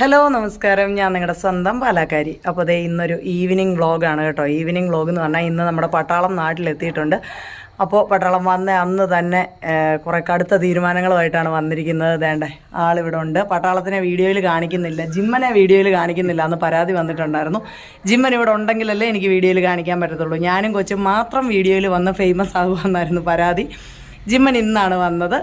Hello നമസ്കാരം. ഞാൻ നിങ്ങളുടെ സ്വന്തം പാലാക്കാരി. അപ്പോൾ അതേ ഇന്നൊരു ഈവനിങ് വ്ളോഗാണ് കേട്ടോ. ഈവനിങ് വ്ളോഗ് എന്ന് പറഞ്ഞാൽ ഇന്ന് നമ്മുടെ പട്ടാളം നാട്ടിലെത്തിയിട്ടുണ്ട്. അപ്പോൾ പട്ടാളം വന്ന അന്ന് തന്നെ കുറേ കടുത്ത തീരുമാനങ്ങളുമായിട്ടാണ് വന്നിരിക്കുന്നത്. വേണ്ടേ ആളിവിടെ ഉണ്ട്. പട്ടാളത്തിനെ വീഡിയോയിൽ കാണിക്കുന്നില്ല. ജിമ്മനെ വീഡിയോയിൽ കാണിക്കുന്നില്ല. എന്ന് പരാതി വന്നിട്ടുണ്ടായിരുന്നു. ജിമ്മൻ ഇവിടെ ഉണ്ടെങ്കിലല്ലേ എനിക്ക് വീഡിയോയിൽ കാണിക്കാൻ പറ്റത്തുള്ളൂ. ഞാനും കൊച്ചും മാത്രം വീഡിയോയിൽ വന്ന് ഫേമസ് ആകുമെന്നായിരുന്നു പരാതി. ജിമ്മൻ ഇന്നാണ് വന്നത്.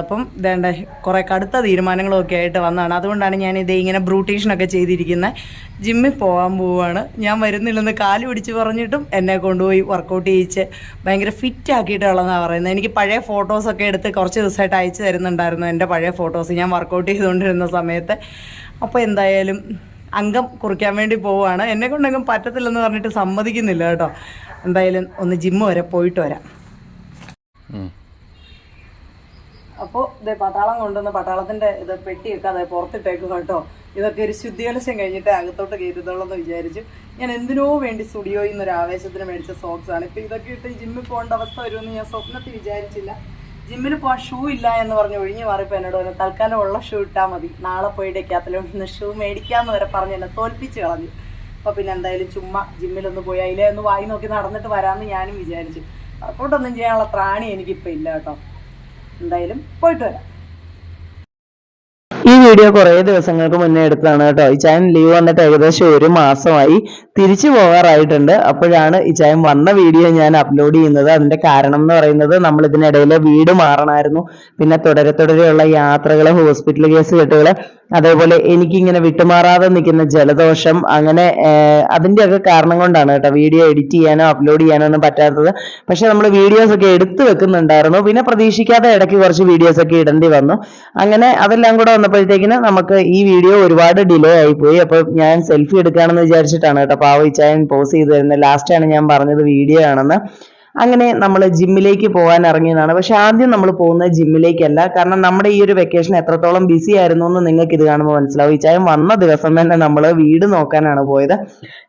അപ്പം വേണ്ട കുറേ കടുത്ത തീരുമാനങ്ങളൊക്കെ ആയിട്ട് വന്നതാണ്. അതുകൊണ്ടാണ് ഞാൻ ഇത് ഇങ്ങനെ ബ്രൂട്ടീഷനൊക്കെ ചെയ്തിരിക്കുന്നത് ജിമ്മിൽ പോകാൻ പോവുകയാണ് ഞാൻ വരുന്നില്ലെന്ന് കാൽ പിടിച്ച് പറഞ്ഞിട്ടും എന്നെ കൊണ്ടുപോയി വർക്കൗട്ട് ചെയ്യിച്ച് ഭയങ്കര ഫിറ്റ് ആക്കിയിട്ടുള്ളതെന്നാണ് പറയുന്നത് എനിക്ക് പഴയ ഫോട്ടോസൊക്കെ എടുത്ത് കുറച്ച് ദിവസമായിട്ട് അയച്ചു തരുന്നുണ്ടായിരുന്നു എന്റെ പഴയ ഫോട്ടോസ് ഞാൻ വർക്കൗട്ട് ചെയ്തുകൊണ്ടിരുന്ന സമയത്ത്. അപ്പോൾ എന്തായാലും അംഗം കുറിക്കാൻ വേണ്ടി പോവുകയാണ് എന്നെ കൊണ്ടെങ്കിലും പറ്റത്തില്ലെന്ന് പറഞ്ഞിട്ട് സമ്മതിക്കുന്നില്ല കേട്ടോ. എന്തായാലും ഒന്ന് ജിമ്മ് വരെ പോയിട്ട് വരാം. അപ്പോൾ ഇതേ പട്ടാളം കൊണ്ടുവന്ന് പട്ടാളത്തിന്റെ ഇത് പെട്ടിയൊക്കെ അതെ പുറത്തിട്ടേക്കും കേട്ടോ. ഇതൊക്കെ ഒരു ശുദ്ധികലശം കഴിഞ്ഞിട്ട് അകത്തോട്ട് കയറ്റത്തുള്ളൂ എന്ന് വിചാരിച്ചു. ഞാൻ എന്തിനോ വേണ്ടി സ്റ്റുഡിയോയിൽ നിന്ന് ഒരു ആവേശത്തിന് മേടിച്ച സോക്സ് ആണ്. ഇപ്പൊ ഇതൊക്കെ ഇട്ട് ജിമ്മിൽ പോകേണ്ട അവസ്ഥ വരുമെന്ന് ഞാൻ സ്വപ്നത്തിൽ വിചാരിച്ചില്ല. ജിമ്മിന് പോകാൻ ഷൂ ഇല്ല എന്ന് പറഞ്ഞ് ഒഴിഞ്ഞു മാറിയപ്പോൾ എന്നോട് പറഞ്ഞു തൽക്കാലം ഉള്ള ഷൂ ഇട്ടാൽ മതി. നാളെ പോയി ഡെക്കാത്തിലോട്ട് ഷൂ മേടിക്കാന്ന് വരെ പറഞ്ഞ് എന്നെ തോൽപ്പിച്ച് കളഞ്ഞു. അപ്പോൾ പിന്നെ എന്തായാലും ചുമ്മാ ജിമ്മിലൊന്ന് പോയി അതിലെ ഒന്ന് വായി നോക്കി നടന്നിട്ട് വരാമെന്ന് ഞാനും വിചാരിച്ചു. വർക്കൗട്ടൊന്നും ചെയ്യാനുള്ള പ്രാണി എനിക്കിപ്പോൾ ഇല്ല കേട്ടോ. എന്തായാലും പോയിട്ട് വരാം. വീഡിയോ കുറേ ദിവസങ്ങൾക്ക് മുന്നേ എടുത്തതാണ് കേട്ടോ. ഈ ചായൻ ലീവ് വന്നിട്ട് ഏകദേശം ഒരു മാസമായി തിരിച്ചു പോകാറായിട്ടുണ്ട്. അപ്പോഴാണ് ഈ ചായൻ വന്ന വീഡിയോ ഞാൻ അപ്ലോഡ് ചെയ്യുന്നത്. അതിന്റെ കാരണം എന്ന് പറയുന്നത് നമ്മൾ ഇതിനിടയിൽ വീട് മാറണമായിരുന്നു. പിന്നെ തുടരെ തുടരെയുള്ള യാത്രകൾ ഹോസ്പിറ്റൽ കേസ് കെട്ടുകൾ അതേപോലെ എനിക്കിങ്ങനെ വിട്ടുമാറാതെ നിൽക്കുന്ന ജലദോഷം അങ്ങനെ അതിന്റെ അതിന്റെയൊക്കെ കാരണം കൊണ്ടാണ് കേട്ടോ വീഡിയോ എഡിറ്റ് ചെയ്യാനോ അപ്ലോഡ് ചെയ്യാനോ ഒന്നും പറ്റാത്തത്. പക്ഷെ നമ്മൾ വീഡിയോസ് ഒക്കെ എടുത്തു വെക്കുന്നുണ്ടായിരുന്നു. പിന്നെ പ്രതീക്ഷിക്കാതെ ഇടയ്ക്ക് കുറച്ച് വീഡിയോസ് ഒക്കെ ഇടേണ്ടി വന്നു. അങ്ങനെ അതെല്ലാം കൂടെ വന്നപ്പോഴത്തേക്കിന് നമുക്ക് ഈ വീഡിയോ ഒരുപാട് ഡിലേ ആയിപ്പോയി. അപ്പോൾ ഞാൻ സെൽഫി എടുക്കുകയാണെന്ന് വിചാരിച്ചിട്ടാണ് കേട്ടോ പാവ ഇച്ചായൻ പോസ് ചെയ്ത് തരുന്നത് ലാസ്റ്റാണ് ഞാൻ പറഞ്ഞത് വീഡിയോ ആണെന്ന്. അങ്ങനെ നമ്മൾ ജിമ്മിലേക്ക് പോകാൻ ഇറങ്ങിയതാണ്. പക്ഷെ ആദ്യം നമ്മൾ പോകുന്നത് ജിമ്മിലേക്കല്ല കാരണം നമ്മുടെ ഈ ഒരു വെക്കേഷൻ എത്രത്തോളം ബിസി ആയിരുന്നു എന്ന് നിങ്ങൾക്ക് ഇത് കാണുമ്പോൾ മനസ്സിലാവും. ഈ ചായം വന്ന ദിവസം തന്നെ നമ്മൾ വീട് നോക്കാനാണ് പോയത്.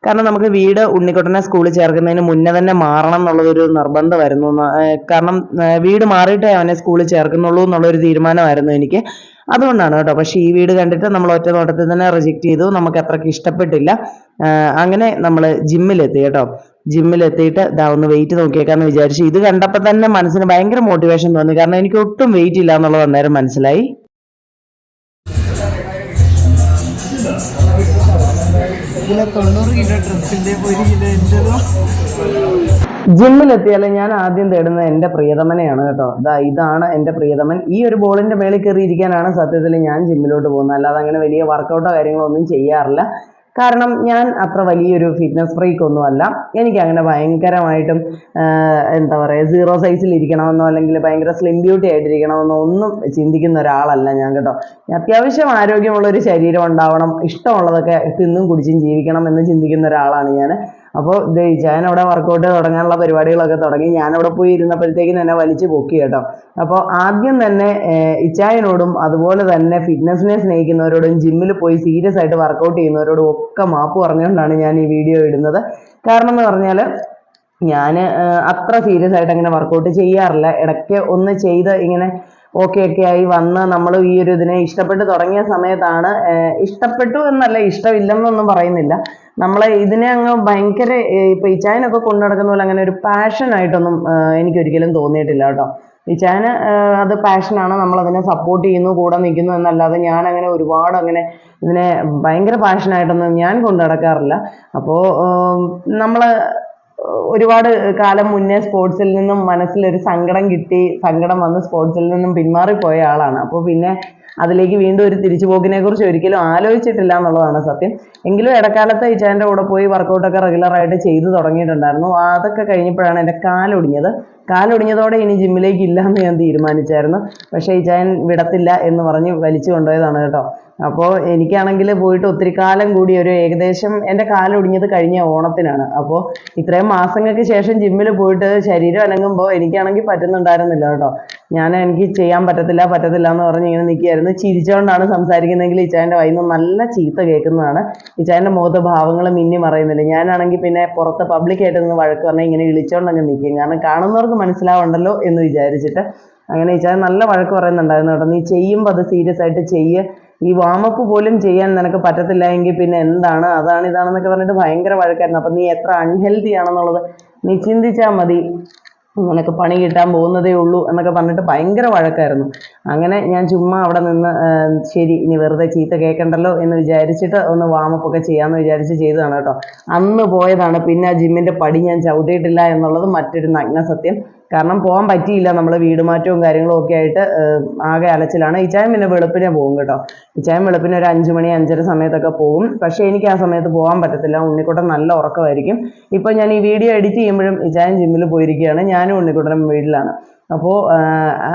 കാരണം നമുക്ക് വീട് ഉണ്ണിക്കുട്ടനെ സ്കൂളിൽ ചേർക്കുന്നതിന് മുന്നേ തന്നെ മാറണം എന്നുള്ളതൊരു നിർബന്ധമായിരുന്നു. കാരണം വീട് മാറിയിട്ടേ അവനെ സ്കൂളിൽ ചേർക്കുന്നുള്ളൂ എന്നുള്ളൊരു തീരുമാനമായിരുന്നു എനിക്ക്. അതുകൊണ്ടാണ് കേട്ടോ. പക്ഷേ ഈ വീട് കണ്ടിട്ട് നമ്മൾ ഒറ്റ നോട്ടത്തിൽ തന്നെ റിജക്റ്റ് ചെയ്തു. നമുക്ക് അത്രയ്ക്ക് ഇഷ്ടപ്പെട്ടില്ല. അങ്ങനെ നമ്മൾ ജിമ്മിലെത്തി കേട്ടോ. ജിമ്മിലെത്തിയിട്ട് ഇതാ ഒന്ന് വെയിറ്റ് നോക്കിയേക്കാന്ന് വിചാരിച്ചു. ഇത് കണ്ടപ്പോൾ തന്നെ മനസ്സിന് ഭയങ്കര മോട്ടിവേഷൻ തോന്നി. കാരണം എനിക്ക് ഒട്ടും വെയിറ്റ് ഇല്ല എന്നുള്ളത് അന്നേരം മനസ്സിലായി. തൊണ്ണൂറ് കിലോ ഡ്രസ്സിന്റെ ഒരു കിലോ എന്റെതോ ജിമ്മിലെത്തിയാൽ ഞാൻ ആദ്യം തേടുന്നത് എന്റെ പ്രിയതമനെയാണ് കേട്ടോ. ദാ ഇതാണ് എന്റെ പ്രിയതമൻ. ഈ ഒരു ബോളിന്റെ മേളിൽ കയറിയിരിക്കാനാണ് സത്യത്തിൽ ഞാൻ ജിമ്മിലോട്ട് പോകുന്നത്. അല്ലാതെ അങ്ങനെ വലിയ വർക്കൗട്ടോ കാര്യങ്ങളോ ഒന്നും ചെയ്യാറില്ല. കാരണം ഞാൻ അത്ര വലിയൊരു ഫിറ്റ്നസ് ഫ്രീക്ക് ഒന്നും അല്ല. എനിക്ക് അങ്ങനെ ഭയങ്കരമായിട്ടും എന്താ പറയുക സീറോ സൈസിൽ ഇരിക്കണമെന്നോ അല്ലെങ്കിൽ ഭയങ്കര സ്ലിം ബ്യൂട്ടി ആയിട്ടിരിക്കണമെന്നോ ഒന്നും ചിന്തിക്കുന്ന ഒരാളല്ല ഞാൻ കേട്ടോ. അത്യാവശ്യം ആരോഗ്യമുള്ള ഒരു ശരീരം ഉണ്ടാവണം ഇഷ്ടമുള്ളതൊക്കെ തിന്നും കുടിച്ചും ജീവിക്കണം എന്ന് ചിന്തിക്കുന്ന ഒരാളാണ് ഞാൻ. അപ്പോൾ ഞാൻ അവിടെ വർക്കൗട്ട് തുടങ്ങാനുള്ള പരിപാടികളൊക്കെ തുടങ്ങി. ഞാൻ അവിടെ പോയി ഇരുന്നപ്പോഴത്തേക്കും തന്നെ വലിച്ചു പൊക്കി കേട്ടോ. അപ്പോൾ ആദ്യം തന്നെ ഇച്ചായനോടും അതുപോലെ തന്നെ ഫിറ്റ്നസിനെ സ്നേഹിക്കുന്നവരോടും ജിമ്മിൽ പോയി സീരിയസ് ആയിട്ട് വർക്കൗട്ട് ചെയ്യുന്നവരോടും ഒക്കെ മാപ്പ് പറഞ്ഞുകൊണ്ടാണ് ഞാൻ ഈ വീഡിയോ ഇടുന്നത്. കാരണം എന്ന് പറഞ്ഞാൽ ഞാൻ അത്ര സീരിയസ് ആയിട്ട് അങ്ങനെ വർക്കൗട്ട് ചെയ്യാറില്ല. ഇടയ്ക്ക് ഒന്ന് ചെയ്ത് ഇങ്ങനെ ഓക്കെ ഒക്കെ ആയി വന്ന് നമ്മൾ ഈ ഒരു ഇതിനെ ഇഷ്ടപ്പെട്ട് തുടങ്ങിയ സമയത്താണ് ഇഷ്ടപ്പെട്ടു എന്നല്ല ഇഷ്ടമില്ലെന്നൊന്നും പറയുന്നില്ല. നമ്മളെ ഇതിനെ അങ്ങ് ഭയങ്കര ഈ ഇപ്പൊ ഇച്ചായനൊക്കെ കൊണ്ടു നടക്കുന്ന പോലെ അങ്ങനെ ഒരു എനിക്ക് എനിക്കൊരിക്കലും തോന്നിയിട്ടില്ല കേട്ടോ. ചായന ഏർ, അത് പാഷനാണ് നമ്മൾ അതിനെ സപ്പോർട്ട് ചെയ്യുന്നു കൂടെ നിൽക്കുന്നു എന്നല്ലാതെ ഞാൻ അങ്ങനെ ഒരുപാട് അങ്ങനെ ഇതിനെ ഭയങ്കര പാഷനായിട്ടൊന്നും ഞാൻ കൊണ്ടു നടക്കാറില്ല. അപ്പോൾ നമ്മൾ ഒരുപാട് കാലം മുന്നേ സ്പോർട്സിൽ നിന്നും മനസ്സിലൊരു സങ്കടം കിട്ടി സങ്കടം വന്ന് സ്പോർട്സിൽ നിന്നും പിന്മാറിപ്പോയ ആളാണ്. അപ്പോൾ പിന്നെ അതിലേക്ക് വീണ്ടും ഒരു തിരിച്ചുപോക്കിനെ കുറിച്ച് ഒരിക്കലും ആലോചിച്ചിട്ടില്ല എന്നുള്ളതാണ് സത്യം. എങ്കിലും ഇടക്കാലത്ത് ഇച്ചാന്റെ കൂടെ പോയി വർക്കൗട്ടൊക്കെ റെഗുലറായിട്ട് ചെയ്തു തുടങ്ങിയിട്ടുണ്ടായിരുന്നു. അതൊക്കെ കഴിഞ്ഞപ്പോഴാണ് എന്റെ കാലൊടിഞ്ഞത് കാലൊടിഞ്ഞതോടെ ഇനി ജിമ്മിലേക്ക് ഇല്ല എന്ന് ഞാൻ തീരുമാനിച്ചായിരുന്നു. പക്ഷേ ഇച്ചായൻ വിടത്തില്ല എന്ന് പറഞ്ഞ് വലിച്ചു കൊണ്ടുപോയതാണ് കേട്ടോ. അപ്പോൾ എനിക്കാണെങ്കിൽ പോയിട്ട് ഒത്തിരി കാലം കൂടി ഒരു ഏകദേശം എന്റെ കാലൊടിഞ്ഞത് കഴിഞ്ഞ ഓണത്തിനാണ്. അപ്പോൾ ഇത്രയും മാസങ്ങൾക്ക് ശേഷം ജിമ്മിൽ പോയിട്ട് ശരീരം അനങ്ങുമ്പോൾ എനിക്കാണെങ്കിൽ പറ്റുന്നുണ്ടായിരുന്നില്ല കേട്ടോ. ഞാൻ എനിക്ക് ചെയ്യാൻ പറ്റത്തില്ല പറ്റത്തില്ല എന്ന് പറഞ്ഞ് ഇങ്ങനെ നിൽക്കുകയായിരുന്നു. ചിരിച്ചുകൊണ്ടാണ് സംസാരിക്കുന്നതെങ്കിൽ ഇച്ചായന്റെ വൈന്ന് നല്ല ചീത്ത കേൾക്കുന്നതാണ്. ഇച്ചായന്റെ മുഖത്ത് ഭാവങ്ങൾ മിന്നി മറയുന്നില്ല. ഞാനാണെങ്കിൽ പിന്നെ പുറത്ത് പബ്ലിക്കായിട്ട് നിന്ന് വഴക്ക് പറഞ്ഞാൽ ഇങ്ങനെ ഇളിച്ചുകൊണ്ടങ്ങ് നിൽക്കും. കാരണം കാണുന്നവർക്ക് മനസ്സിലാവണ്ടല്ലോ എന്ന് വിചാരിച്ചിട്ട്. അങ്ങനെ ഇച്ചായൻ നല്ല വഴക്ക് പറയുന്നുണ്ടായിരുന്നു കേട്ടോ. നീ ചെയ്യുമ്പോൾ അത് സീരിയസ് ആയിട്ട് ചെയ്യ്. ഈ വാമപ്പ് പോലും ചെയ്യാൻ നിനക്ക് പറ്റത്തില്ല എങ്കിൽ പിന്നെ എന്താണ്? അതാണ് ഇതാണെന്നൊക്കെ പറഞ്ഞിട്ട് ഭയങ്കര വഴക്കായിരുന്നു. അപ്പം നീ എത്ര അൺഹെൽത്തി ആണെന്നുള്ളത് നീ ചിന്തിച്ചാൽ മതി. നിനക്ക് പണി കിട്ടാൻ പോകുന്നതേ ഉള്ളൂ എന്നൊക്കെ പറഞ്ഞിട്ട് ഭയങ്കര വഴക്കായിരുന്നു. അങ്ങനെ ഞാൻ ചുമ്മാ അവിടെ നിന്ന് ശരി ഇനി വെറുതെ ചീത്ത കേൾക്കണ്ടല്ലോ എന്ന് വിചാരിച്ചിട്ട് ഒന്ന് വാമപ്പ് ഒക്കെ ചെയ്യാമെന്ന് വിചാരിച്ച് ചെയ്തതാണ് കേട്ടോ. അന്ന് പോയതാണ് പിന്നെ ആ ജിമ്മിന്റെ പടി ഞാൻ ചവിട്ടിയിട്ടില്ല എന്നുള്ളത് മറ്റൊരു നഗ്ന സത്യം കാരണം പോകാൻ പറ്റിയില്ല. നമ്മൾ വീട് മാറ്റവും കാര്യങ്ങളും ഒക്കെ ആയിട്ട് ആകെ അലച്ചിലാണ്. ഇച്ചായം പിന്നെ വെളുപ്പിനെ പോകും കേട്ടോ. ഇച്ചായം വെളുപ്പിന് ഒരു അഞ്ച് മണി അഞ്ചര സമയത്തൊക്കെ പോകും. പക്ഷേ എനിക്ക് ആ സമയത്ത് പോകാൻ പറ്റത്തില്ല. ഉണ്ണിക്കുട്ടൻ നല്ല ഉറക്കമായിരിക്കും. ഇപ്പോൾ ഞാൻ ഈ വീഡിയോ എഡിറ്റ് ചെയ്യുമ്പോഴും ഇച്ചായൻ ജിമ്മിൽ പോയിരിക്കുകയാണ്. ഞാനും ഉണ്ണിക്കുട്ടനും വീട്ടിലാണ്. അപ്പോൾ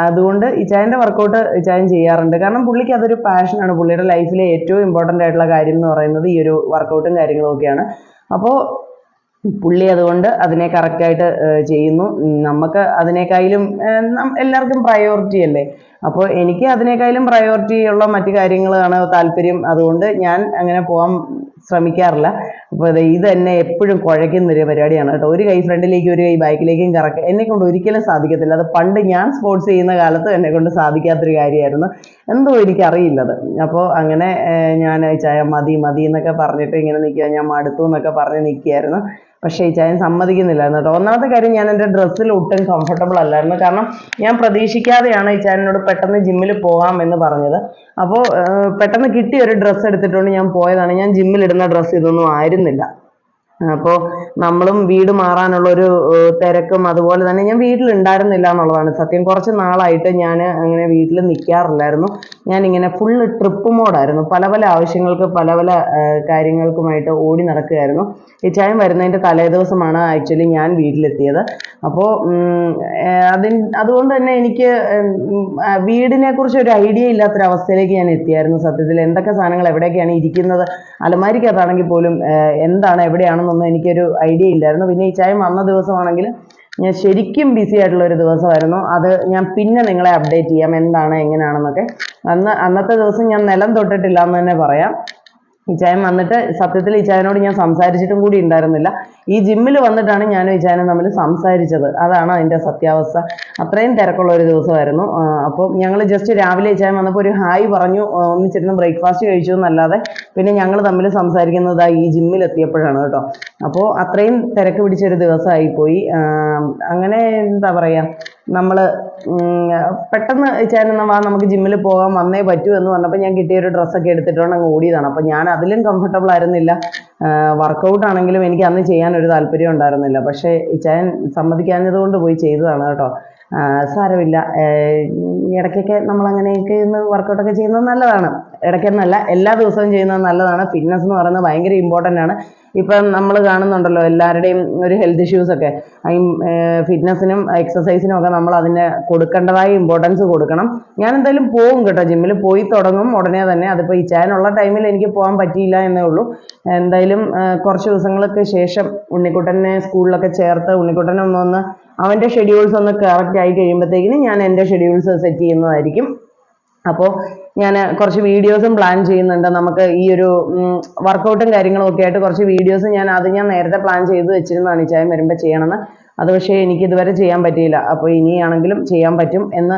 അതുകൊണ്ട് ഇച്ചായന്റെ വർക്കൗട്ട് ഇച്ചായൻ ചെയ്യാറുണ്ട്. കാരണം പുള്ളിക്ക് അതൊരു പാഷനാണ് പുള്ളിയുടെ ലൈഫിലെ ഏറ്റവും ഇമ്പോർട്ടന്റ് ആയിട്ടുള്ള കാര്യം എന്ന് പറയുന്നത് ഈ ഒരു വർക്കൗട്ടും കാര്യങ്ങളും ഒക്കെയാണ്. അപ്പോൾ പുള്ളി അതുകൊണ്ട് അതിനെ കറക്റ്റായിട്ട് ചെയ്യുന്നു. നമുക്ക് അതിനേക്കാളും എല്ലാവർക്കും പ്രയോറിറ്റി അല്ലേ? അപ്പോൾ എനിക്ക് അതിനേക്കാളും പ്രയോറിറ്റി ഉള്ള മറ്റു കാര്യങ്ങളാണ് താല്പര്യം. അതുകൊണ്ട് ഞാൻ അങ്ങനെ പോകാൻ ശ്രമിക്കാറില്ല. അപ്പോൾ ഇത് എന്നെ എപ്പോഴും കുഴയ്ക്കുന്ന ഒരു പരിപാടിയാണ് കേട്ടോ. ഒരു കൈ ഫ്രണ്ടിലേക്കും ഒരു കൈ ബാക്കിലേക്കും കറക്റ്റ് എന്നെ കൊണ്ട് ഒരിക്കലും സാധിക്കത്തില്ല. അത് പണ്ട് ഞാൻ സ്പോർട്സ് ചെയ്യുന്ന കാലത്ത് എന്നെ കൊണ്ട് സാധിക്കാത്തൊരു കാര്യമായിരുന്നു. എന്തോ എനിക്കറിയില്ലത് അപ്പോൾ അങ്ങനെ ഞാൻ ചായ മതി മതി എന്നൊക്കെ പറഞ്ഞിട്ട് ഇങ്ങനെ നിൽക്കുക ഞാൻ മടുത്തു എന്നൊക്കെ പറഞ്ഞ് നിൽക്കുകയായിരുന്നു പക്ഷേ ഈ ചായൻ സമ്മതിക്കുന്നില്ലായിരുന്നു കേട്ടോ. ഒന്നാമത്തെ കാര്യം ഞാൻ എന്റെ ഡ്രസ്സിൽ ഒട്ടും കംഫർട്ടബിൾ അല്ലായിരുന്നു. കാരണം ഞാൻ പ്രതീക്ഷിക്കാതെയാണ് ഈ ചായനോട് പെട്ടെന്ന് ജിമ്മിൽ പോകാം എന്ന് പറഞ്ഞത്. അപ്പോൾ പെട്ടെന്ന് കിട്ടിയ ഒരു ഡ്രസ്സ് എടുത്തിട്ടുകൊണ്ട് ഞാൻ പോയതാണ്. ഞാൻ ജിമ്മിൽ ഇടുന്ന ഡ്രസ്സ് ഇതൊന്നും ആയിരുന്നില്ല. അപ്പോൾ നമ്മളും വീട് മാറാനുള്ള ഒരു തിരക്കും അതുപോലെ തന്നെ ഞാൻ വീട്ടിൽ ഉണ്ടായിരുന്നില്ല എന്നുള്ളതാണ്. സത്യം കുറച്ച് നാളായിട്ട് ഞാൻ അങ്ങനെ വീട്ടിൽ നിൽക്കാറില്ലായിരുന്നു ഞാൻ ഇങ്ങനെ ഫുള്ള് ട്രിപ്പ് മോഡായിരുന്നു. പല പല ആവശ്യങ്ങൾക്ക് പല പല കാര്യങ്ങൾക്കുമായിട്ട് ഓടി നടക്കുകയായിരുന്നു. ഈ ചായം വരുന്നതിന്റെ തലേ ദിവസമാണ് ആക്ച്വലി ഞാൻ വീട്ടിലെത്തിയത്. അപ്പോൾ അതിന് അതുകൊണ്ട് തന്നെ എനിക്ക് വീടിനെ കുറിച്ച് ഒരു ഐഡിയ ഇല്ലാത്തൊരവസ്ഥയിലേക്ക് ഞാൻ എത്തിയായിരുന്നു സത്യത്തിൽ. എന്തൊക്കെ സാധനങ്ങൾ എവിടെയൊക്കെയാണ് ഇരിക്കുന്നത്? അലമാരിക്കകത്താണെങ്കിൽ പോലും എന്താണ് എന്താണ് എവിടെയാണെന്നൊന്നും എനിക്കൊരു ഐഡിയ ഇല്ലായിരുന്നു. പിന്നെ ഈ ചായ വന്ന ദിവസമാണെങ്കിൽ ഞാൻ ശരിക്കും ബിസി ആയിട്ടുള്ള ഒരു ദിവസമായിരുന്നു. അത് ഞാൻ പിന്നെ നിങ്ങളെ അപ്ഡേറ്റ് ചെയ്യാം. എന്താണ് എങ്ങനെയാണെന്നൊക്കെ. അന്ന് അന്നത്തെ ദിവസം ഞാൻ നിലം തൊട്ടിട്ടില്ല എന്ന് തന്നെ പറയാം. ഇച്ചായൻ വന്നിട്ട് സത്യത്തിൽ ഇച്ചായനോട് ഞാൻ സംസാരിച്ചിട്ടും കൂടി ഉണ്ടായിരുന്നില്ല. ഈ ജിമ്മിൽ വന്നിട്ടാണ് ഞാനും ഇച്ചായനും തമ്മിൽ സംസാരിച്ചത്. അതാണ് അതിന്റെ സത്യാവസ്ഥ. അത്രയും തിരക്കുള്ള ഒരു ദിവസമായിരുന്നു. അപ്പോൾ ഞങ്ങൾ ജസ്റ്റ് രാവിലെ ഇച്ചായൻ വന്നപ്പോൾ ഒരു ഹായ് പറഞ്ഞു. ഒന്നിച്ചിരുന്ന് ബ്രേക്ക്ഫാസ്റ്റ് കഴിച്ചു എന്നല്ലാതെ പിന്നെ ഞങ്ങൾ തമ്മിൽ സംസാരിക്കുന്നത് ഈ ജിമ്മിൽ എത്തിയപ്പോഴാണ് കേട്ടോ. അപ്പോൾ അത്രയും തിരക്ക് പിടിച്ചൊരു ദിവസമായി പോയി അങ്ങനെ എന്താ പറയുക നമ്മൾ പെട്ടെന്ന് ചേട്ടൻ വാ നമുക്ക് ജിമ്മിൽ പോകാൻ വന്നേ പറ്റൂ എന്ന് പറഞ്ഞപ്പോൾ ഞാൻ കിട്ടിയ ഒരു ഡ്രസ്സൊക്കെ എടുത്തിട്ടാണ് അങ്ങ് ഓടിയതാണ്. അപ്പോൾ ഞാൻ അതിലും കംഫർട്ടബിൾ ആയിരുന്നില്ല. വർക്കൗട്ട് ആണെങ്കിലും എനിക്ക് അന്ന് ചെയ്യാൻ ഒരു താല്പര്യം ഉണ്ടായിരുന്നില്ല. പക്ഷേ ഇച്ചായൻ സമ്മതിക്കാഞ്ഞത് കൊണ്ട് പോയി ചെയ്തതാണ് കേട്ടോ. സാരമില്ല. ഇടയ്ക്കൊക്കെ നമ്മൾ അങ്ങനെയൊക്കെ ഇന്ന് വർക്കൗട്ടൊക്കെ ചെയ്യുന്നത് നല്ലതാണ്. ഇടയ്ക്കെന്നല്ല എല്ലാ ദിവസവും ചെയ്യുന്നത് നല്ലതാണ്. ഫിറ്റ്നസ് എന്ന് പറയുന്നത് ഭയങ്കര ഇമ്പോർട്ടന്റ് ആണ്. ഇപ്പം നമ്മൾ കാണുന്നുണ്ടല്ലോ എല്ലാവരുടെയും ഒരു ഹെൽത്ത് ഇഷ്യൂസ് ഒക്കെ. ഈ ഫിറ്റ്നസ്സിനും എക്സസൈസിനും ഒക്കെ നമ്മൾ അതിന് കൊടുക്കേണ്ടതായ ഇമ്പോർട്ടൻസ് കൊടുക്കണം. ഞാൻ എന്തായാലും പോകും കേട്ടോ ജിമ്മിൽ പോയി തുടങ്ങും. ഉടനെ തന്നെ അതിപ്പോൾ ഈ ചാനുള്ള ടൈമിൽ എനിക്ക് പോകാൻ പറ്റിയില്ല എന്നേ ഉള്ളൂ. എന്തായാലും കുറച്ച് ദിവസങ്ങൾക്ക് ശേഷം ഉണ്ണിക്കുട്ടനെ സ്കൂളിലൊക്കെ ചേർത്ത് ഉണ്ണിക്കുട്ടനെ ഒന്ന് ഒന്ന് അവന്റെ ഷെഡ്യൂൾസ് ഒന്ന് കറക്റ്റ് ആയി കഴിയുമ്പോഴത്തേക്കിന് ഞാൻ എന്റെ ഷെഡ്യൂൾസ് സെറ്റ് ചെയ്യുന്നതായിരിക്കും. അപ്പോൾ ഞാൻ കുറച്ച് വീഡിയോസും പ്ലാൻ ചെയ്യുന്നുണ്ട്. നമുക്ക് ഈ ഒരു വർക്കൗട്ടും കാര്യങ്ങളും ഒക്കെ ആയിട്ട് കുറച്ച് വീഡിയോസ് ഞാൻ അത് ഞാൻ നേരത്തെ പ്ലാൻ ചെയ്ത് വെച്ചിരുന്നതാണ് ഈ ചായം വരുമ്പോൾ ചെയ്യണമെന്ന്. അത് പക്ഷേ എനിക്ക് ഇതുവരെ ചെയ്യാൻ പറ്റിയില്ല. അപ്പോൾ ഇനിയാണെങ്കിലും ചെയ്യാൻ പറ്റും എന്ന്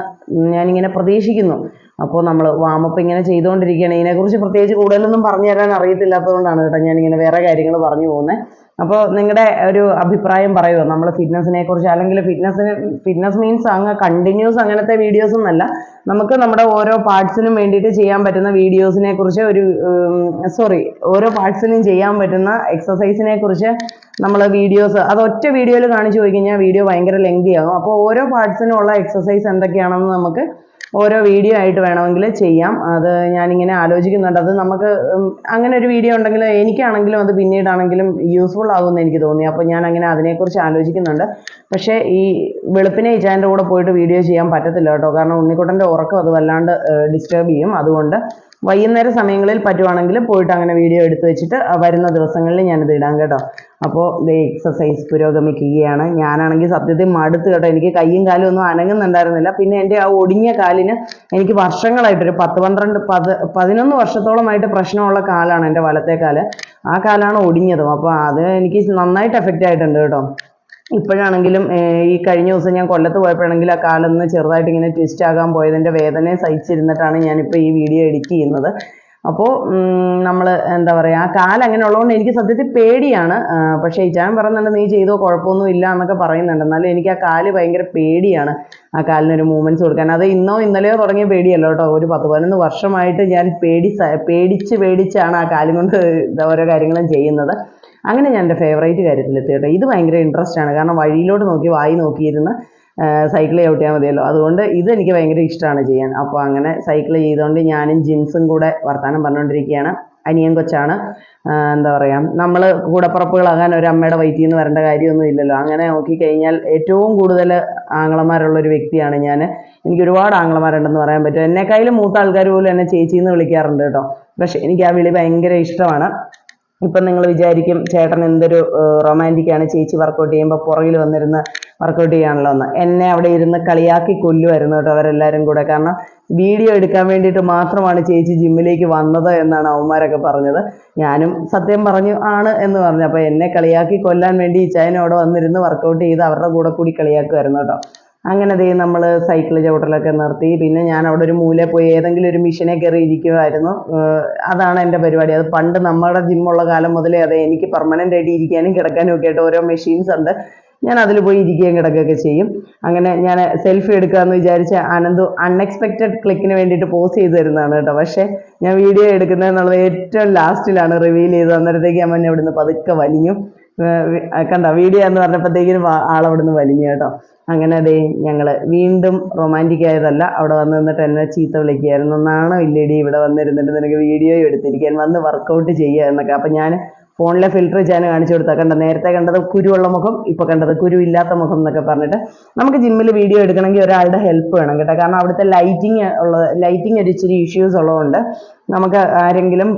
ഞാനിങ്ങനെ പ്രതീക്ഷിക്കുന്നു. അപ്പോൾ നമ്മൾ വാമപ്പ് ഇങ്ങനെ ചെയ്തുകൊണ്ടിരിക്കുകയാണ്. ഇതിനെക്കുറിച്ച് പ്രത്യേകിച്ച് കൂടുതലൊന്നും പറഞ്ഞു തരാൻ അറിയത്തില്ലാത്തതുകൊണ്ടാണ് കേട്ടോ ഞാനിങ്ങനെ വേറെ കാര്യങ്ങൾ പറഞ്ഞു പോകുന്നത് അപ്പോൾ നിങ്ങളുടെ ഒരു അഭിപ്രായം പറയുമോ നമ്മൾ ഫിറ്റ്നസിനെ കുറിച്ച് അല്ലെങ്കിൽ ഫിറ്റ്നസിന് ഫിറ്റ്നസ് മീൻസ് അങ്ങ് കണ്ടിന്യൂസ് അങ്ങനത്തെ വീഡിയോസ് ഒന്നല്ല നമുക്ക് നമ്മുടെ ഓരോ പാർട്സിനും വേണ്ടിയിട്ട് ചെയ്യാൻ പറ്റുന്ന വീഡിയോസിനെ കുറിച്ച് ഒരു സോറി ഓരോ പാർട്സിനും ചെയ്യാൻ പറ്റുന്ന എക്സസൈസിനെ കുറിച്ച് നമ്മൾ വീഡിയോസ് അത് ഒറ്റ വീഡിയോയിൽ കാണിച്ചു പോയി കഴിഞ്ഞാൽ വീഡിയോ ഭയങ്കര ലെങ്തി ആകും അപ്പോൾ ഓരോ പാർട്സിനും ഉള്ള എക്സസൈസ് എന്തൊക്കെയാണെന്ന് നമുക്ക് ഓരോ വീഡിയോ ആയിട്ട് വേണമെങ്കിൽ ചെയ്യാം. അത് ഞാനിങ്ങനെ ആലോചിക്കുന്നുണ്ട്. അത് നമുക്ക് അങ്ങനെ ഒരു വീഡിയോ ഉണ്ടെങ്കിൽ എനിക്കാണെങ്കിലും അത് പിന്നീടാണെങ്കിലും യൂസ്ഫുൾ ആകുമെന്ന് എനിക്ക് തോന്നി. അപ്പോൾ ഞാൻ അങ്ങനെ അതിനെക്കുറിച്ച് ആലോചിക്കുന്നുണ്ട്. പക്ഷേ ഈ വെളുപ്പിനെ ഇച്ചാന്റെ കൂടെ പോയിട്ട് വീഡിയോ ചെയ്യാൻ പറ്റത്തില്ല കേട്ടോ. കാരണം ഉണ്ണിക്കുട്ടന്റെ ഉറക്കം അത് വല്ലാണ്ട് ഡിസ്റ്റർബ് ചെയ്യും. അതുകൊണ്ട് വൈകുന്നേര സമയങ്ങളിൽ പറ്റുവാണെങ്കിൽ പോയിട്ട് അങ്ങനെ വീഡിയോ എടുത്ത് വെച്ചിട്ട് വരുന്ന ദിവസങ്ങളിൽ ഞാനിത് ഇടാം കേട്ടോ. അപ്പോൾ ഇത് എക്സസൈസ് പുരോഗമിക്കുകയാണ്. ഞാനാണെങ്കിൽ സത്യത്തിൽ മടുത്ത് കേട്ടോ. എനിക്ക് കൈയും കാലും ഒന്നും അനങ്ങുന്നുണ്ടായിരുന്നില്ല. പിന്നെ എന്റെ ആ ഒടിഞ്ഞ കാലിന് എനിക്ക് വർഷങ്ങളായിട്ടൊരു പത്ത് പന്ത്രണ്ട് പത് പതിനൊന്ന് വർഷത്തോളമായിട്ട് പ്രശ്നമുള്ള കാലാണ് എന്റെ വലത്തെ കാൽ. ആ കാലാണ് ഒടിഞ്ഞതും. അപ്പോൾ അത് എനിക്ക് നന്നായിട്ട് എഫക്റ്റ് ആയിട്ടുണ്ട് കേട്ടോ. ഇപ്പോഴാണെങ്കിലും ഈ കഴിഞ്ഞ ദിവസം ഞാൻ കൊല്ലത്ത് പോയപ്പോഴാണെങ്കിൽ ആ കാലൊന്ന് ചെറുതായിട്ട് ഇങ്ങനെ ട്വിസ്റ്റ് ആകാൻ പോയതിന്റെ വേദനയെ സഹിച്ചിരുന്നിട്ടാണ് ഞാനിപ്പോൾ ഈ വീഡിയോ എഡിറ്റ് ചെയ്യുന്നത്. അപ്പോൾ നമ്മൾ എന്താ പറയുക ആ കാൽ അങ്ങനെ ഉള്ളതുകൊണ്ട് എനിക്ക് സത്യത്തിൽ പേടിയാണ്. പക്ഷേ ഇച്ചാൻ പറയുന്നുണ്ട് നീ ചെയ്തോ കുഴപ്പമൊന്നും ഇല്ല എന്നൊക്കെ പറയുന്നുണ്ട്. എന്നാലും എനിക്ക് ആ കാൽ ഭയങ്കര പേടിയാണ് ആ കാലിനൊരു മൂവ്മെന്റ്സ് കൊടുക്കാൻ. അത് ഇന്നോ ഇന്നലെയോ തുടങ്ങിയ പേടിയല്ല കേട്ടോ. ഒരു പത്ത് പതിനൊന്ന് വർഷമായിട്ട് ഞാൻ പേടി പേടിച്ച് പേടിച്ചാണ് ആ കാലും കൊണ്ട് ഓരോ കാര്യങ്ങളും ചെയ്യുന്നത്. അങ്ങനെ ഞാൻ എന്റെ ഫേവറേറ്റ് കാര്യത്തിലെത്തി കേട്ടോ. ഇത് ഭയങ്കര ഇൻട്രസ്റ്റ് ആണ്. കാരണം വഴിയിലോട്ട് നോക്കി വായി നോക്കിയിരുന്ന് സൈക്കിൾ ചവിട്ടിയാൽ മതിയല്ലോ. അതുകൊണ്ട് ഇത് എനിക്ക് ഭയങ്കര ഇഷ്ടമാണ് ചെയ്യാൻ. അപ്പോൾ അങ്ങനെ സൈക്കിൾ ചെയ്തുകൊണ്ട് ഞാനും ജിൻസും കൂടെ വർത്തമാനം പറഞ്ഞുകൊണ്ടിരിക്കുകയാണ് അനിയൻ കൊച്ചാണ്. എന്താ പറയുക നമ്മൾ കൂടപ്പുറപ്പുകളാകാൻ ഒരു അമ്മയുടെ വയറ്റിൽ നിന്ന് വരേണ്ട കാര്യമൊന്നും ഇല്ലല്ലോ. അങ്ങനെ നോക്കിക്കഴിഞ്ഞാൽ ഏറ്റവും കൂടുതൽ ആങ്ങളമാരുള്ള ഒരു വ്യക്തിയാണ് ഞാൻ എനിക്ക് ഒരുപാട് ആംഗ്ലമാരുണ്ടെന്ന് പറയാൻ പറ്റും. എന്നെക്കായാലും മൂത്ത ആൾക്കാർ പോലും എന്നെ ചേച്ചി എന്ന് വിളിക്കാറുണ്ട് കേട്ടോ. പക്ഷേ എനിക്ക് ആ വിളി ഭയങ്കര ഇഷ്ടമാണ്. ഇപ്പം നിങ്ങൾ വിചാരിക്കും ചേട്ടൻ എന്തൊരു റൊമാന്റിക്കാണ് ചേച്ചി വർക്കൗട്ട് ചെയ്യുമ്പോൾ പുറകിൽ വന്നിരുന്ന് വർക്കൗട്ട് ചെയ്യാണല്ലോ എന്ന്. എന്നെ അവിടെ ഇരുന്ന് കളിയാക്കി കൊല്ലുമായിരുന്നു കേട്ടോ അവരെല്ലാവരും കൂടെ. കാരണം വീഡിയോ എടുക്കാൻ വേണ്ടിയിട്ട് മാത്രമാണ് ചേച്ചി ജിമ്മിലേക്ക് വന്നത് എന്നാണ് അവന്മാരൊക്കെ പറഞ്ഞത്. ഞാനും സത്യം പറഞ്ഞു ആണ് എന്ന് പറഞ്ഞു. അപ്പോൾ എന്നെ കളിയാക്കി കൊല്ലാൻ വേണ്ടി ഈ ചൈന അവിടെ വന്നിരുന്ന് വർക്കൗട്ട് ചെയ്ത് അവരുടെ കൂടെ കൂടി കളിയാക്കുമായിരുന്നു കേട്ടോ. അങ്ങനെ ദേ നമ്മൾ സൈക്കിൾ ചവിട്ടലൊക്കെ നിർത്തി. പിന്നെ ഞാൻ അവിടെ ഒരു മൂല പോയി ഏതെങ്കിലും ഒരു മിഷനെ കയറി ഇരിക്കുമായിരുന്നു അതാണ് എന്റെ പരിപാടി. അത് പണ്ട് നമ്മുടെ ജിമ്മുള്ള കാലം മുതലേ അതെ എനിക്ക് പെർമനന്റ് ആയിട്ട് ഇരിക്കാനും കിടക്കാനും ഒക്കെ ആയിട്ട് ഓരോ മെഷീൻസ് ഉണ്ട്. ഞാൻ അതിൽ പോയി ഇരിക്കുകയും കിടക്കുകയൊക്കെ ചെയ്യും. അങ്ങനെ ഞാൻ സെൽഫി എടുക്കാമെന്ന് വിചാരിച്ച അനന്തു അൺഎക്സ്പെക്റ്റഡ് ക്ലിക്കിന് വേണ്ടിയിട്ട് പോസ് ചെയ്ത് തരുന്നതാണ് കേട്ടോ. പക്ഷേ ഞാൻ വീഡിയോ എടുക്കുന്നത് എന്നുള്ളത് ഏറ്റവും ലാസ്റ്റിലാണ് റിവീൽ ചെയ്തത് അന്നേരത്തേക്ക് അമ്മ എന്നെ ഇവിടുന്ന് പതുക്കെ വലിഞ്ഞു. കണ്ടോ വീഡിയോ എന്ന് പറഞ്ഞപ്പോഴത്തേക്കും ആളവിടുന്ന് വലിഞ്ഞു കേട്ടോ. അങ്ങനെ അതേ ഞങ്ങൾ വീണ്ടും റൊമാന്റിക് ആയതല്ല അവിടെ വന്ന് നിന്നിട്ട് എന്നെ ചീത്ത വിളിക്കുകയായിരുന്നു. നാണം ഇല്ലേടി ഇവിടെ വന്നിരുന്നിട്ട് നിനക്ക് വീഡിയോ എടുത്തിരിക്കാൻ വന്ന് വർക്കൗട്ട് ചെയ്യുക എന്നൊക്കെ. അപ്പം ഞാൻ ഫോണിലെ ഫിൽറ്റർ ചെയ്യാൻ കാണിച്ചു കൊടുത്താൽ കണ്ട നേരത്തെ കണ്ടത് കുരുവുള്ള മുഖം ഇപ്പോൾ കണ്ടത് കുരു ഇല്ലാത്ത മുഖം എന്നൊക്കെ പറഞ്ഞിട്ട് നമുക്ക് ജിമ്മിൽ വീഡിയോ എടുക്കണമെങ്കിൽ ഒരാളുടെ ഹെൽപ്പ് വേണം കേട്ടോ. കാരണം അവിടുത്തെ ലൈറ്റിംഗ് ഉള്ളത് ലൈറ്റിംഗ് ഒരു ഇച്ചിരി ഇഷ്യൂസ് ഉള്ളതുകൊണ്ട് നമുക്ക് ആരെങ്കിലും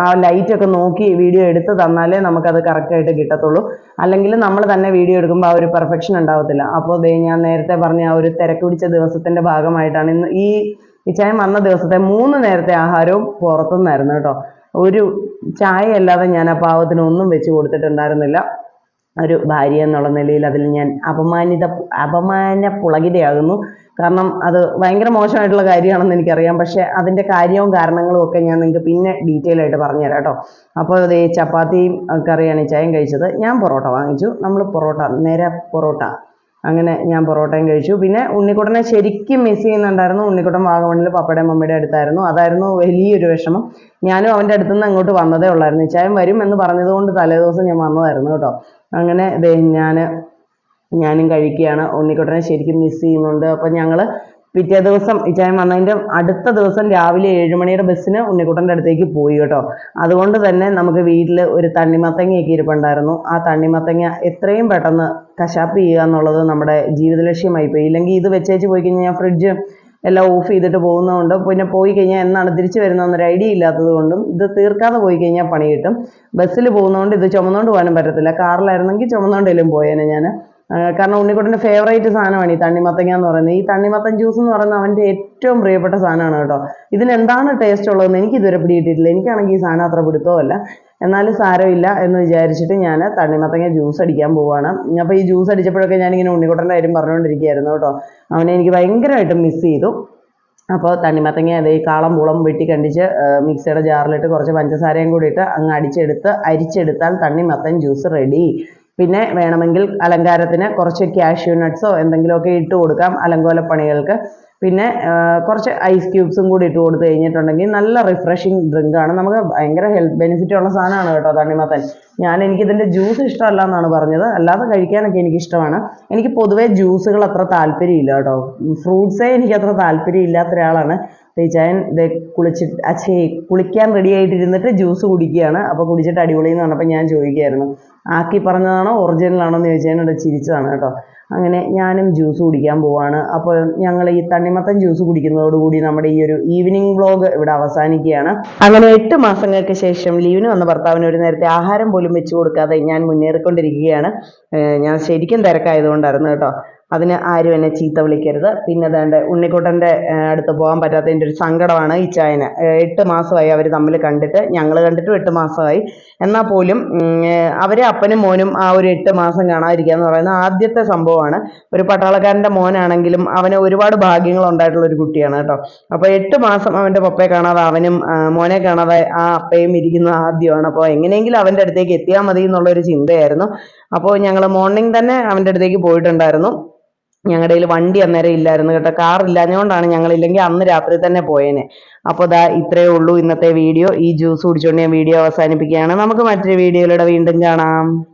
ആ, ലൈറ്റ് ഒക്കെ നോക്കി വീഡിയോ എടുത്ത് തന്നാലേ നമുക്കത് കറക്റ്റായിട്ട് കിട്ടത്തുള്ളൂ. അല്ലെങ്കിൽ നമ്മൾ തന്നെ വീഡിയോ എടുക്കുമ്പോൾ ആ ഒരു പെർഫെക്ഷൻ ഉണ്ടാവത്തില്ല. അപ്പോൾ ദേ ഞാൻ നേരത്തെ പറഞ്ഞ ആ ഒരു തിരക്ക് പിടിച്ച ദിവസത്തിന്റെ ഭാഗമായിട്ടാണ് ഇന്ന് ഈ ഇച്ചായം വന്ന ദിവസത്തെ മൂന്ന് നേരത്തെ ആഹാരവും പുറത്തുനിന്നായിരുന്നു കേട്ടോ. ഒരു ചായ അല്ലാതെ ഞാൻ ആ പാവത്തിന് ഒന്നും വെച്ച് കൊടുത്തിട്ടുണ്ടായിരുന്നില്ല. ഒരു ഭാര്യ എന്നുള്ള നിലയിൽ അതിൽ ഞാൻ അപമാനിത അപമാന പുളകിതയാകുന്നു കാരണം അത് ഭയങ്കര മോശമായിട്ടുള്ള കാര്യമാണെന്ന് എനിക്കറിയാം. പക്ഷേ അതിന്റെ കാര്യവും കാരണങ്ങളും ഒക്കെ ഞാൻ നിങ്ങൾക്ക് പിന്നെ ഡീറ്റെയിൽ ആയിട്ട് പറഞ്ഞുതരാം കേട്ടോ. അപ്പോൾ അത് ചപ്പാത്തിയും കറിയാണ് ചായയും കഴിച്ചത്. ഞാൻ പൊറോട്ട വാങ്ങിച്ചു. നമ്മൾ പൊറോട്ട നേരെ പൊറോട്ട. അങ്ങനെ ഞാൻ പൊറോട്ടയും കഴിച്ചു. പിന്നെ ഉണ്ണിക്കുട്ടനെ ശരിക്കും മിസ് ചെയ്യുന്നുണ്ടായിരുന്നു. ഉണ്ണിക്കുട്ടൻ വാഗമണ്ണിൽ പപ്പയുടെ മമ്മിയുടെ അടുത്തായിരുന്നു. അതായിരുന്നു വലിയൊരു വിഷമം. ഞാനും അവന്റെ അടുത്തു നിന്ന് അങ്ങോട്ട് വന്നതേ ഉള്ളായിരുന്നു. ഇച്ചായം വരും എന്ന് പറഞ്ഞതുകൊണ്ട് തലേദിവസം ഞാൻ വന്നതായിരുന്നു കേട്ടോ. അങ്ങനെ ഞാൻ ഞാനും കഴിക്കുകയാണ്. ഉണ്ണിക്കുട്ടനെ ശരിക്കും മിസ് ചെയ്യുന്നുണ്ട്. അപ്പം ഞങ്ങൾ പിറ്റേ ദിവസം ഇച്ചായൻ വന്നതിന്റെ അടുത്ത ദിവസം രാവിലെ ഏഴ് മണിയുടെ ബസ്സിന് ഉണ്ണിക്കുട്ടന്റെ അടുത്തേക്ക് പോയി കേട്ടോ. അതുകൊണ്ട് തന്നെ നമുക്ക് വീട്ടിൽ ഒരു തണ്ണിമത്തങ്ങയൊക്കെ ഇരിപ്പുണ്ടായിരുന്നു. ആ തണ്ണിമത്തങ്ങ എത്രയും പെട്ടെന്ന് കശാപ്പ് ചെയ്യുക എന്നുള്ളത് നമ്മുടെ ജീവിത ലക്ഷ്യമായി പോയി. ഇല്ലെങ്കിൽ ഇത് വെച്ചേച്ച് പോയി കഴിഞ്ഞാൽ ഫ്രിഡ്ജ് എല്ലാം ഓഫ് ചെയ്തിട്ട് പോകുന്നതുകൊണ്ട് പിന്നെ പോയി കഴിഞ്ഞാൽ എന്നാണ് തിരിച്ചു വരുന്നതെന്നൊരു ഐഡിയ ഇല്ലാത്തത് കൊണ്ടും ഇത് തീർക്കാതെ പോയി കഴിഞ്ഞാൽ പണി കിട്ടും. ബസ്സിൽ പോകുന്നതുകൊണ്ട് ഇത് ചുമന്നുകൊണ്ട് പോകാനും പറ്റത്തില്ല. കാറിലായിരുന്നെങ്കിൽ ചുമന്നുകൊണ്ടെങ്കിലും പോയേനെ ഞാൻ കാരണം ഉണ്ണിക്കുട്ടന്റെ ഫേവറേറ്റ് സാധനമാണ് ഈ തണ്ണിമത്തങ്ങ എന്ന് പറയുന്നത്. ഈ തണ്ണിമത്തൻ ജ്യൂസ് എന്ന് പറയുന്നത് അവന്റെ ഏറ്റവും പ്രിയപ്പെട്ട സാധനമാണ് കേട്ടോ. ഇതിനെന്താണ് ടേസ്റ്റ് ഉള്ളതെന്ന് എനിക്ക് ഇതുവരെ പിടിയിട്ടിട്ടില്ല എനിക്കാണെങ്കിൽ ഈ സാധനം അത്ര പിടുത്തമല്ല എന്നാലും സാരമില്ല എന്ന് വിചാരിച്ചിട്ട് ഞാൻ തണ്ണിമത്തങ്ങ ജ്യൂസ് അടിക്കാൻ പോവാണ്. അപ്പോൾ ഈ ജ്യൂസ് അടിച്ചപ്പോഴൊക്കെ ഞാനിങ്ങനെ ഉണ്ണിക്കുട്ടന്റെ കാര്യം പറഞ്ഞുകൊണ്ടിരിക്കുകയായിരുന്നു കേട്ടോ. അവനെ എനിക്ക് ഭയങ്കരമായിട്ട് മിസ് ചെയ്തു. അപ്പോൾ തണ്ണിമത്തങ്ങ അതേ കാളം പൂളം വെട്ടി കണ്ടിച്ച് മിക്സിയുടെ ജാറിലിട്ട് കുറച്ച് പഞ്ചസാരയും കൂടി ഇട്ട് അങ്ങ് അടിച്ചെടുത്ത് അരിച്ചെടുത്താൽ തണ്ണിമത്തൻ ജ്യൂസ് റെഡി പിന്നെ വേണമെങ്കിൽ അലങ്കാരത്തിന് കുറച്ച് കാഷ്യൂ നട്ട്സോ എന്തെങ്കിലുമൊക്കെ ഇട്ട് കൊടുക്കാം. അലങ്കോലപ്പണികൾക്ക് പിന്നെ കുറച്ച് ഐസ് ക്യൂബ്സും കൂടി ഇട്ട് കൊടുത്തു കഴിഞ്ഞിട്ടുണ്ടെങ്കിൽ നല്ല റിഫ്രഷിങ് ഡ്രിങ്കാണ് നമുക്ക് ഭയങ്കര ഹെൽത്ത് ബെനിഫിറ്റ് ഉള്ള സാധനമാണ് കേട്ടോ തണ്ണിമത്തൻ. ഞാൻ എനിക്കിതിന്റെ ജ്യൂസ് ഇഷ്ടമല്ല എന്നാണ് പറഞ്ഞത്. അല്ലാതെ കഴിക്കാനൊക്കെ എനിക്ക് ഇഷ്ടമാണ്. എനിക്ക് പൊതുവേ ജ്യൂസുകൾ അത്ര താല്പര്യമില്ല കേട്ടോ. ഫ്രൂട്ട്സേ എനിക്ക് അത്ര താല്പര്യം ഇല്ലാത്ത ഒരാളാണ് ടീച്ചായൻ ഇത് കുളിച്ചിട്ട് അച്ഛേ കുളിക്കാൻ റെഡി ആയിട്ടിരുന്നിട്ട് ജ്യൂസ് കുടിക്കുകയാണ്. അപ്പോൾ കുടിച്ചിട്ട് അടിപൊളി എന്ന് പറഞ്ഞപ്പോൾ ഞാൻ ചോദിക്കുകയായിരുന്നു. ആക്കി പറഞ്ഞതാണോ ഒറിജിനൽ ആണോ എന്ന് ചോദിച്ചാൽ ചിരിച്ചതാണ് കേട്ടോ. അങ്ങനെ ഞാനും ജ്യൂസ് കുടിക്കാൻ പോവാണ്. അപ്പോൾ ഞങ്ങൾ ഈ തണ്ണിമത്തൻ ജ്യൂസ് കുടിക്കുന്നതോടുകൂടി നമ്മുടെ ഈ ഒരു ഈവനിങ് വ്ലോഗ് ഇവിടെ അവസാനിക്കുകയാണ്. അങ്ങനെ എട്ട് മാസങ്ങൾക്ക് ശേഷം ലീവിന് വന്ന ഭർത്താവിന് ഒരു നേരത്തെ ആഹാരം പോലും വെച്ചു കൊടുക്കാതെ ഞാൻ മുന്നേറിക്കൊണ്ടിരിക്കുകയാണ്. ഞാൻ ശരിക്കും തിരക്കായതുകൊണ്ടായിരുന്നു കേട്ടോ. അതിന് ആരും എന്നെ ചീത്ത വിളിക്കരുത്. പിന്നെ വേണ്ട ഉണ്ണിക്കുട്ടന്റെ അടുത്ത് പോകാൻ പറ്റാത്തതിന്റെ ഒരു സങ്കടമാണ് ഈ ചായന. എട്ട് മാസമായി അവർ തമ്മിൽ കണ്ടിട്ട് ഞങ്ങൾ കണ്ടിട്ടും എട്ട് മാസമായി. എന്നാൽ പോലും അവരെ അപ്പനും മോനും ആ ഒരു എട്ട് മാസം കാണാതിരിക്കുക എന്ന് പറയുന്നത് ആദ്യത്തെ സംഭവമാണ്. ഒരു പട്ടാളക്കാരന്റെ മോനാണെങ്കിലും അവന് ഒരുപാട് ഭാഗ്യങ്ങൾ ഉണ്ടായിട്ടുള്ള ഒരു കുട്ടിയാണ് കേട്ടോ. അപ്പോൾ എട്ട് മാസം അവന്റെ പപ്പയെ കാണാതെ അവനും മോനെ കാണാതെ ആ അപ്പയും ഇരിക്കുന്നത് ആദ്യമാണ്. അപ്പോൾ എങ്ങനെയെങ്കിലും അവന്റെ അടുത്തേക്ക് എത്തിയാൽ മതി എന്നുള്ളൊരു ചിന്തയായിരുന്നു. അപ്പോൾ ഞങ്ങൾ മോർണിംഗ് തന്നെ അവന്റെ അടുത്തേക്ക് പോയിട്ടുണ്ടായിരുന്നു. ഞങ്ങളുടെ കയ്യിൽ വണ്ടി അന്നേരം ഇല്ലായിരുന്നു കേട്ടോ. കാർ ഇല്ലാഞ്ഞുകൊണ്ടാണ് ഞങ്ങൾ ഇല്ലെങ്കിൽ അന്ന് രാത്രി തന്നെ പോയേനെ. അപ്പോൾ ദാ ഇത്രയേ ഉള്ളൂ ഇന്നത്തെ വീഡിയോ. ഈ ജ്യൂസ് കുടിച്ചുകൊണ്ട് ഞാൻ വീഡിയോ അവസാനിപ്പിക്കുകയാണ്. നമുക്ക് മറ്റൊരു വീഡിയോയിലൂടെ വീണ്ടും കാണാം.